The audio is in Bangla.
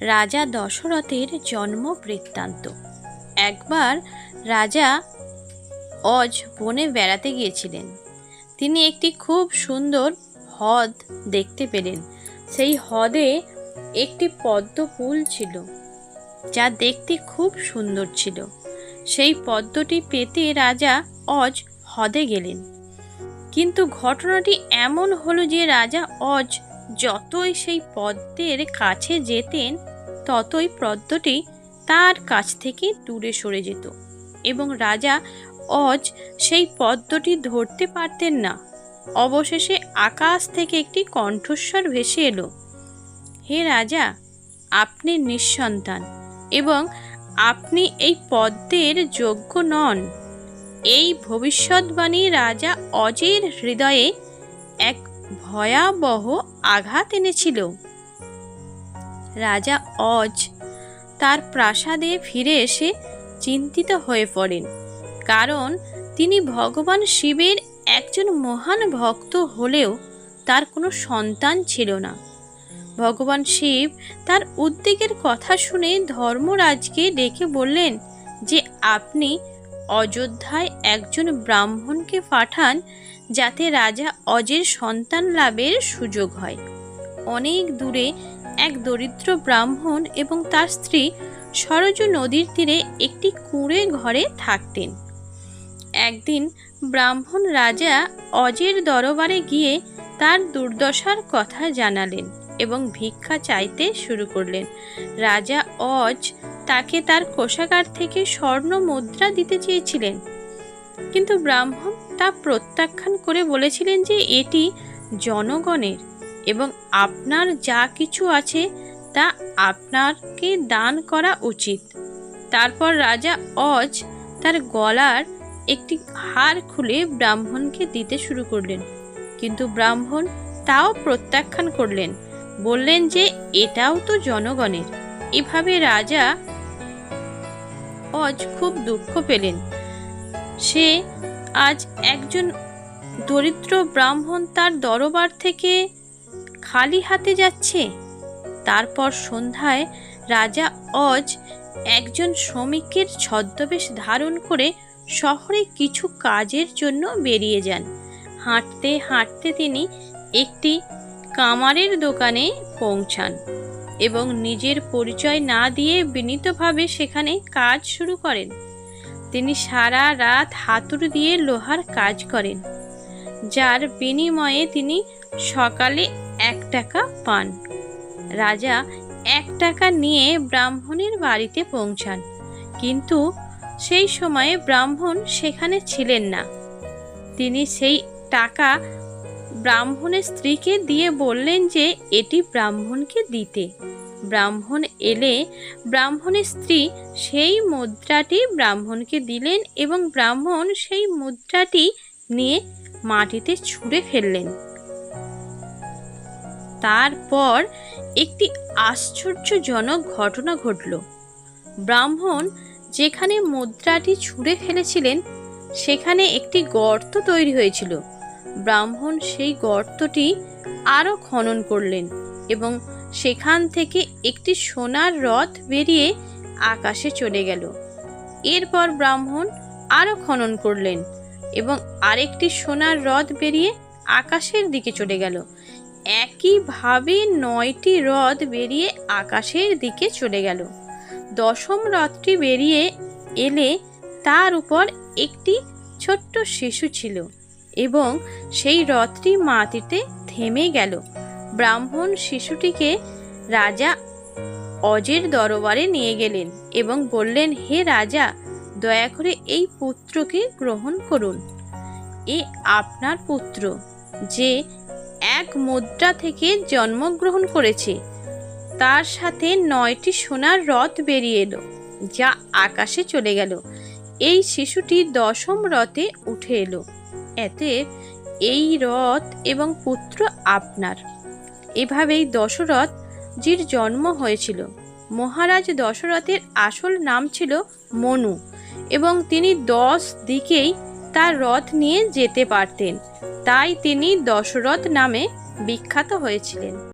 রাজা দশরথের জন্ম বৃত্তান্ত। একবার রাজা অজ বনে বেড়াতে গিয়েছিলেন। তিনি একটি খুব সুন্দর হ্রদ দেখতে পেলেন। সেই হ্রদে একটি পদ্ম ফুল ছিল, যা দেখতে খুব সুন্দর ছিল। সেই পদ্মটি পেতে রাজা অজ হ্রদে গেলেন। কিন্তু ঘটনাটি এমন হলো যে রাজা অজ যতই সেই পদ্মের কাছে যেতেন, ততই পদ্মটি তার কাছ থেকে দূরে সরে যেত এবং রাজা অজ সেই পদ্মটি ধরতে পারতেন না। অবশেষে আকাশ থেকে একটি কণ্ঠস্বর ভেসে এলো, হে রাজা, আপনি নিঃসন্তান এবং আপনি এই পদ্মের যোগ্য নন। এই ভবিষ্যৎবাণী রাজা অজের হৃদয়ে এক ভয়াবহ আঘাত এনেছিল। রাজা অজ তার প্রাসাদে ফিরে এসে চিন্তিত হয়ে পড়েন, কারণ তিনি ভগবান শিবের একজন মহান ভক্ত হলেও তার কোনো সন্তান ছিল না। ভগবান শিব তার উদ্বেগের কথা শুনে ধর্মরাজকে ডেকে বললেন যে, আপনি অযোধ্যায় একজন ব্রাহ্মণকে পাঠান যাতে রাজা অজের সন্তান লাভের সুযোগ হয়। অনেক দূরে এক দরিদ্র ব্রাহ্মণ এবং তার স্ত্রী সরজু নদীর তীরে একটি কুঁড়ে ঘরে থাকতেন। একদিন ব্রাহ্মণ রাজা অজের দরবারে গিয়ে তার দুর্দশার কথা জানালেন এবং ভিক্ষা চাইতে শুরু করলেন। রাজা অজ তাকে তার কোষাগার থেকে স্বর্ণ মুদ্রা দিতে চেয়েছিলেন। কিন্তু ব্রাহ্মণ তা প্রত্যাখ্যান করে বলেছিলেন যে এটি জনগণের এবং আপনার যা কিছু আছে তা আপনাকে দান করা উচিত। তারপর রাজা অজ তার গলার একটি হার খুলে ব্রাহ্মণকে দিতে শুরু করলেন। কিন্তু ব্রাহ্মণ তাও প্রত্যাখ্যান করলেন, বললেন যে এটাও তো জনগণের। এভাবে রাজা অজ খুব দুঃখ পেলেন। সে আজ একজন দরিদ্র ব্রাহ্মণ তার দরবার থেকে খালি হাতে যাচ্ছে। তারপর সন্ধ্যায় রাজা অজ একজন শ্রমিকের ছদ্মবেশ ধারণ করে শহরে কিছু কাজের জন্য বেরিয়ে যান। হাঁটতে হাঁটতে তিনি একটি কামারের দোকানে পৌঁছান এবং নিজের পরিচয় না দিয়ে বিনীতভাবে সেখানে কাজ শুরু করেন। তিনি সারা রাত হাতুড় দিয়ে লোহার কাজ করেন, যার বিনিময়ে তিনি সকালে এক টাকা পান। রাজা এক টাকা নিয়ে ব্রাহ্মণের বাড়িতে পৌঁছান, কিন্তু সেই সময়ে ব্রাহ্মণ সেখানে ছিলেন না। তিনি সেই টাকা ব্রাহ্মণের স্ত্রীকে দিয়ে বললেন যে, এটি ব্রাহ্মণকে দিতে। ব্রাহ্মণ এলে ব্রাহ্মণের স্ত্রী সেই মুদ্রাটি ব্রাহ্মণকে দিলেন এবং ব্রাহ্মণ সেই মুদ্রাটি নিয়ে মাটিতে ছুঁড়ে ফেললেন। তারপর একটি আশ্চর্যজনক ঘটনা ঘটল। ব্রাহ্মণ যেখানে মুদ্রাটি ছুঁড়ে ফেলেছিলেন, সেখানে একটি গর্ত তৈরি হয়েছিল। ব্রাহ্মণ সেই গর্তটি আরও খনন করলেন এবং সেখান থেকে একটি সোনার রথ বেরিয়ে আকাশে চলে গেল। এরপর ব্রাহ্মণ আরও খনন করলেন এবং আরেকটি সোনার রথ বেরিয়ে আকাশের দিকে চলে গেল। একইভাবে নয়টি রথ বেরিয়ে আকাশের দিকে চলে গেল। দশম রথটি বেরিয়ে এলে তার উপর একটি ছোট্ট শিশু ছিল। এবং সেই রথটি মাটিতে থেমে গেল। ব্রাহ্মণ শিশুটিকে রাজা অজের দরবারে নিয়ে গেলেন এবং বললেন, হে রাজা, দয়া করে এই পুত্রকে গ্রহণ করুন। এ আপনার পুত্র, যে এক মুদ্রা থেকে জন্মগ্রহণ করেছে। তার সাথে নয়টি সোনার রথ বেরিয়ে এলো, যা আকাশে চলে গেল। এই শিশুটি দশম রথে উঠে এলো। এতে এই রথ এবং পুত্র আপনার। এভাবেই দশরথ জির জন্ম হয়েছিল। মহারাজ দশরথের আসল নাম ছিল মনু এবং তিনি দশ দিকেই তার রথ নিয়ে যেতে পারতেন। তাই তিনি দশরথ নামে বিখ্যাত হয়েছিলেন।